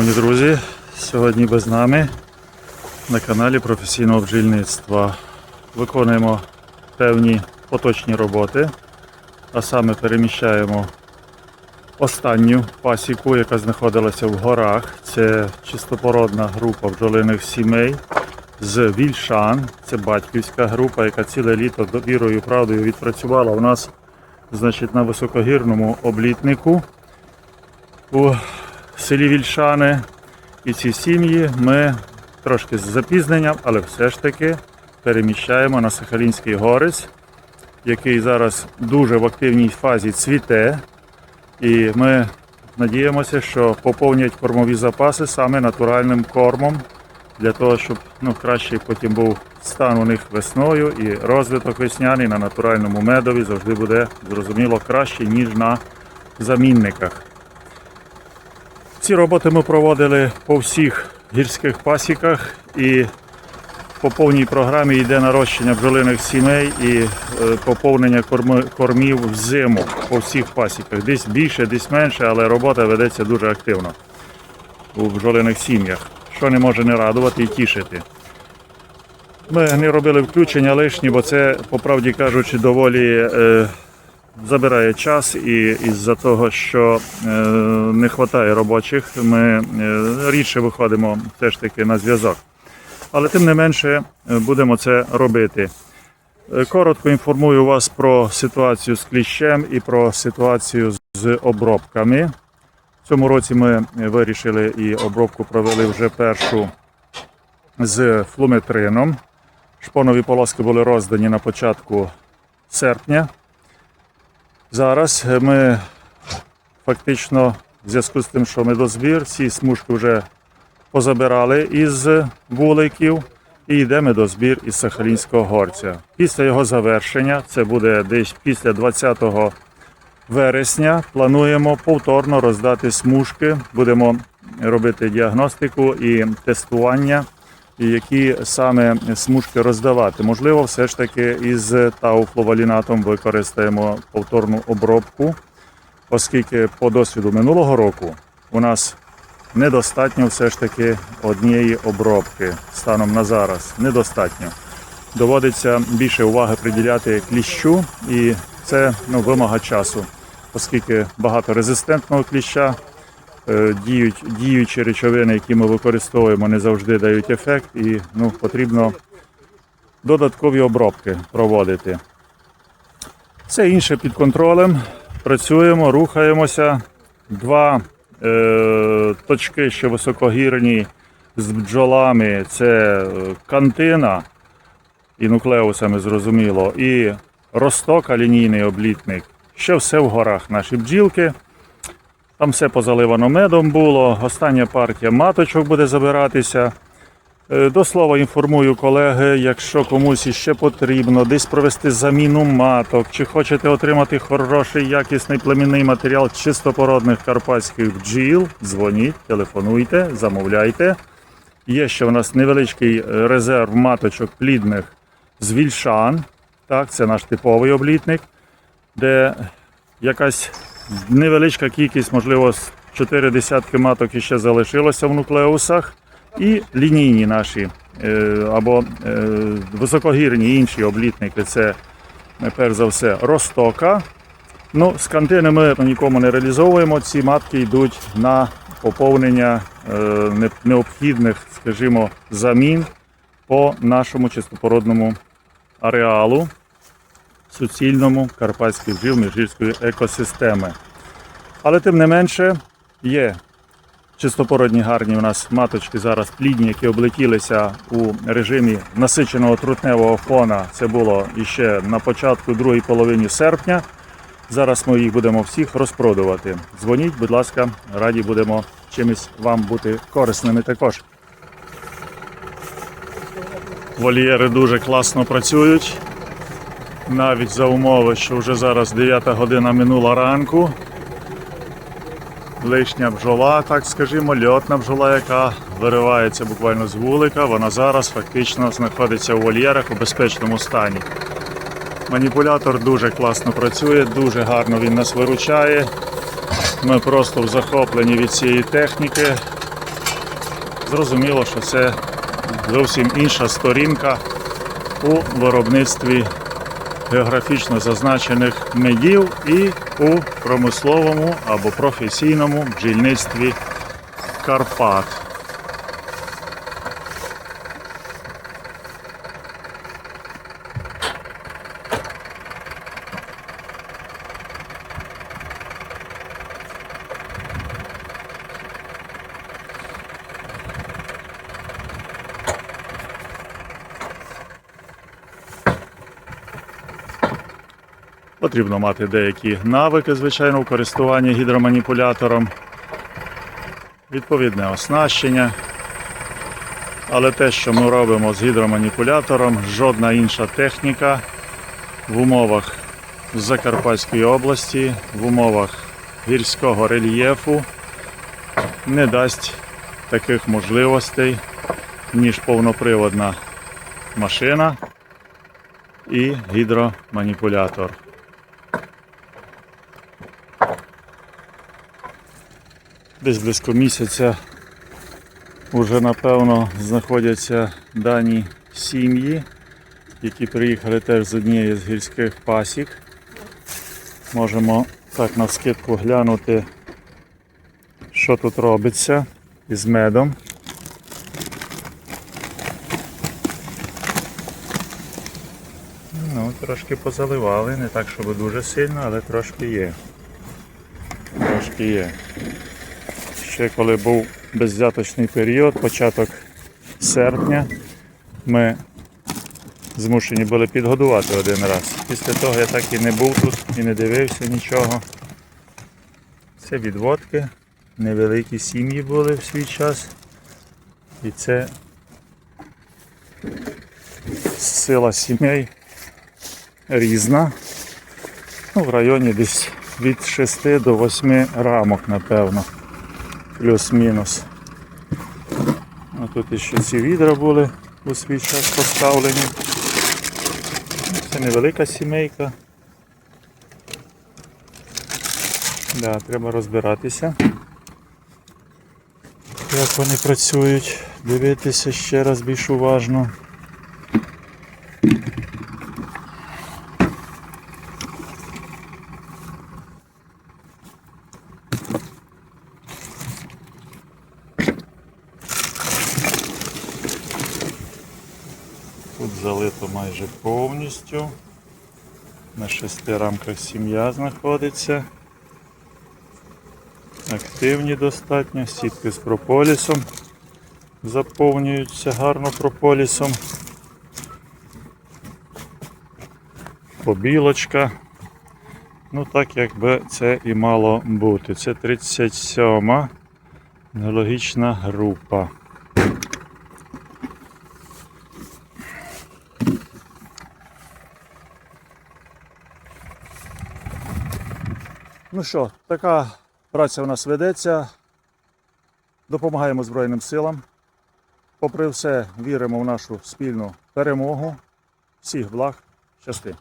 Шановні друзі, сьогодні ви з нами на каналі професійного бджільництва. Виконуємо певні поточні роботи, а саме переміщаємо останню пасіку, яка знаходилася в горах. Це чистопородна група бджолиних сімей з Вільшан. Це батьківська група, яка ціле літо вірою і правдою відпрацювала у нас значить, на високогірному облітнику у селі Вільшани. І ці сім'ї ми трошки з запізненням, але все ж таки переміщаємо на Сахалінський горець, який зараз дуже в активній фазі цвіте. І ми надіємося, що поповнять кормові запаси саме натуральним кормом, для того, щоб ну, кращий потім був стан у них весною і розвиток весняний на натуральному медові завжди буде зрозуміло краще, ніж на замінниках. Ці роботи ми проводили по всіх гірських пасіках і по повній програмі йде нарощення бджолиних сімей і е, поповнення кормів в зиму по всіх пасіках. Десь більше, десь менше, але робота ведеться дуже активно у бджолиних сім'ях, що не може не радувати і тішити. Ми не робили включення лишні, бо це, по правді кажучи, доволі е, забирає час і із-за того, що е, не вистачає робочих, ми е, рідше виходимо все ж таки на зв'язок. Але тим не менше е, будемо це робити. Коротко інформую вас про ситуацію з кліщем і про ситуацію з обробками. В цьому році ми вирішили і обробку провели вже першу з флуметрином. Шпонові полоски були роздані на початку серпня. Зараз ми фактично в зв'язку з тим, що медозбір, ці смужки вже позабирали із вуликів і йде медозбір із Сахалінського горця. Після його завершення, це буде десь після 20 вересня, плануємо повторно роздати смужки. Будемо робити діагностику і тестування, і які саме смужки роздавати. Можливо, все ж таки із тауфловалінатом використаємо повторну обробку, оскільки по досвіду минулого року у нас недостатньо все ж таки однієї обробки станом на зараз. Недостатньо. Доводиться більше уваги приділяти кліщу, і це ну, вимога часу, оскільки багато резистентного кліща, діють, діючі речовини, які ми використовуємо, не завжди дають ефект, і ну, потрібно додаткові обробки проводити. Все інше під контролем. Працюємо, рухаємося. Два е, точки, що високогірні з бджолами, це е, кантина і нуклеусами зрозуміло, і ростока лінійний облітник. Ще все в горах наші бджілки. Там все позаливано медом було. Остання партія маточок буде забиратися. Е, До слова інформую колеги, якщо комусь іще потрібно десь провести заміну маток, чи хочете отримати хороший якісний племінний матеріал чистопородних карпатських бджіл, дзвоніть, телефонуйте, замовляйте. Є ще у нас невеличкий е, резерв маточок плідних з вільшан. Так, це наш типовий облітник, де якась невеличка кількість, можливо, 4 десятки маток іще залишилося в нуклеусах. І лінійні наші е, або е, високогірні інші облітники це е, перш за все ростока. Ну, з кантини ми нікому не реалізовуємо. Ці матки йдуть на поповнення необхідних, скажімо, замін по нашому чистопородному ареалу, суцільному карпатських бджіл міжгірської екосистеми. Але тим не менше є чистопородні гарні у нас маточки зараз плідні, які облетілися у режимі насиченого трутневого фона. Це було іще на початку другої половини серпня. Зараз ми їх будемо всіх розпродувати. Дзвоніть, будь ласка, раді будемо чимось вам бути корисними також. Вольєри дуже класно працюють. Навіть за умови, що вже зараз 9 година минула ранку. Лишня бджола, так скажімо, льотна бджола, яка виривається буквально з вулика, вона зараз фактично знаходиться у вольєрах у безпечному стані. Маніпулятор дуже класно працює, дуже гарно він нас виручає. Ми просто в захопленні від цієї техніки. зрозуміло, що це зовсім інша сторінка у виробництві географічно зазначених медів і у промисловому або професійному бджільництві Карпат. Потрібно мати деякі навики, звичайно, у користуванні гідроманіпулятором, відповідне оснащення. Але те, що ми робимо з гідроманіпулятором, жодна інша техніка в умовах Закарпатської області, в умовах гірського рельєфу не дасть таких можливостей, ніж повноприводна машина і гідроманіпулятор. Десь близько місяця вже напевно знаходяться дані сім'ї, які приїхали теж з однієї з гірських пасік. Можемо так на скидку глянути, що тут робиться із медом. Ну, трошки позаливали, не так, щоб дуже сильно, але трошки є. Трошки є. Ще коли був беззяточний період, початок серпня, ми змушені були підгодувати один раз. Після того я так і не був тут і не дивився нічого. Це відводки, невеликі сім'ї були в свій час. І це сила сімей різна. Ну, в районі десь від 6 до 8 рамок, напевно. Плюс-мінус. А тут ще ці відра були у свій час поставлені. Це невелика сімейка. Да, треба розбиратися. Як вони працюють, дивитися ще раз більш уважно. Тут залито майже повністю. На шести рамках сім'я знаходиться. Активні достатньо, сітки з прополісом заповнюються гарно прополісом. Побілочка. Ну так якби це і мало бути. Це 37 геологічна група. Ну що, така праця у нас ведеться. Допомагаємо Збройним силам. Попри все, віримо в нашу спільну перемогу. Всіх благ, щасти!